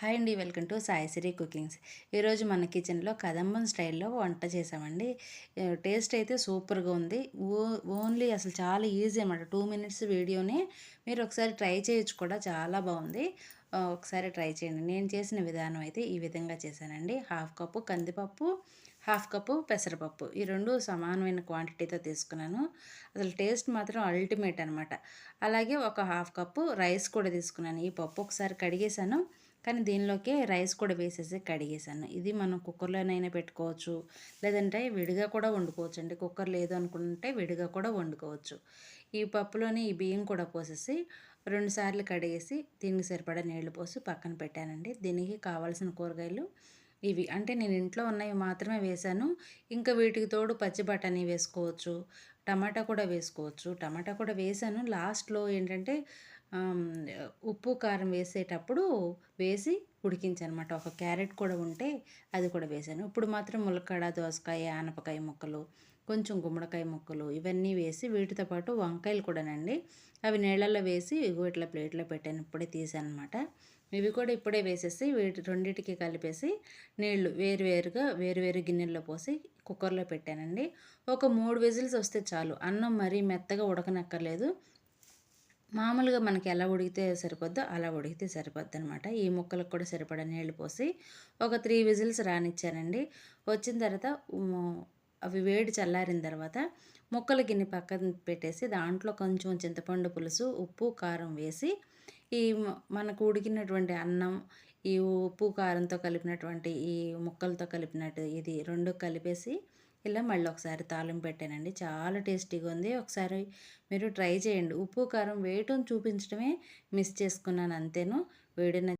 Hi అండి welcome to Saisiri cookings. ఈరోజు మన కిచెన్లో కదంబం స్టైల్లో వంట చేసామండి. టేస్ట్ అయితే సూపర్గా ఉంది. ఓ ఓన్లీ అసలు చాలా ఈజీ అనమాట టూ మినిట్స్ వీడియోనే మీరు ఒకసారి ట్రై చేయొచ్చు కూడా చాలా బాగుంది. ఒకసారి ట్రై చేయండి. నేను చేసిన విధానం అయితే ఈ విధంగా చేశానండి. హాఫ్ కప్పు కందిపప్పు హాఫ్ కప్పు పెసరపప్పు. ఈ రెండు సమానమైన క్వాంటిటీతో తీసుకున్నాను. అసలు టేస్ట్ మాత్రం అల్టిమేట్ అనమాట అలాగే ఒక హాఫ్ కప్పు రైస్ కూడా తీసుకున్నాను. ఈ పప్పు ఒకసారి కడిగేశాను. కానీ దీనిలోకి రైస్ కూడా వేసేసి కడిగేసాను ఇది మనం కుక్కర్లోనైనా పెట్టుకోవచ్చు. లేదంటే విడిగా కూడా వండుకోవచ్చు అండి కుక్కర్ లేదు అనుకుంటే విడిగా కూడా వండుకోవచ్చు. ఈ పప్పులోని ఈ బియ్యం కూడా పోసేసి రెండుసార్లు కడిగేసి దీనికి సరిపడా నీళ్ళు పోసి పక్కన పెట్టానండి. దీనికి కావాల్సిన కూరగాయలు ఇవి అంటే నేను ఇంట్లో ఉన్నవి మాత్రమే వేశాను ఇంకా వీటికి తోడు పచ్చి బఠానీ వేసుకోవచ్చు టమాటా కూడా వేసుకోవచ్చు. టమాటా కూడా వేసాను. లాస్ట్లో ఏంటంటే ఉప్పు కారం వేసేటప్పుడు వేసి ఉడికించనమాట. ఒక క్యారెట్ కూడా ఉంటే అది కూడా వేసాను. ఇప్పుడు మాత్రం ములక్కాడ దోసకాయ ఆనపకాయ ముక్కలు కొంచెం గుమ్మడికాయ ముక్కలు ఇవన్నీ వేసి వీటితో పాటు వంకాయలు కూడానండి. అవి నీళ్ళల్లో వేసి ఇగో ఇట్లా ప్లేట్లో పెట్టాను. ఇప్పుడే తీసాను అనమాట ఇవి కూడా ఇప్పుడే వేసేసి వీటి రెండింటికి కలిపేసి నీళ్ళు వేరువేరుగా వేరువేరు గిన్నెల్లో పోసి కుక్కర్లో పెట్టానండి. ఒక మూడు విజిల్స్ వస్తే చాలు. అన్నం మరీ మెత్తగా ఉడకనక్కర్లేదు. మామూలుగా మనకి ఎలా ఉడికితే సరిపోద్దో అలా ఉడికితే సరిపోద్ది అనమాట ఈ ముక్కలకు కూడా సరిపడా నీళ్ళు పోసి ఒక త్రీ విజిల్స్ రానిచ్చానండి. వచ్చిన తర్వాత అవి వేడి చల్లారిన తర్వాత ముక్కలు గిన్నె పక్కన పెట్టేసి దాంట్లో కొంచెం చింతపండు పులుసు ఉప్పు కారం వేసి ఈ మనకు ఉడికినటువంటి అన్నం ఈ ఉప్పు కారంతో కలిపినటువంటి ఈ ముక్కలతో కలిపినట్టు ఇది రెండు కలిపేసి ఇలా మళ్ళీ ఒకసారి తాలింపు పెట్టానండి. చాలా టేస్టీగా ఉంది. ఒకసారి మీరు ట్రై చేయండి. ఉప్పు కారం వేయటం చూపించడమే మిస్ చేసుకున్నాను అంతేను. వేడిన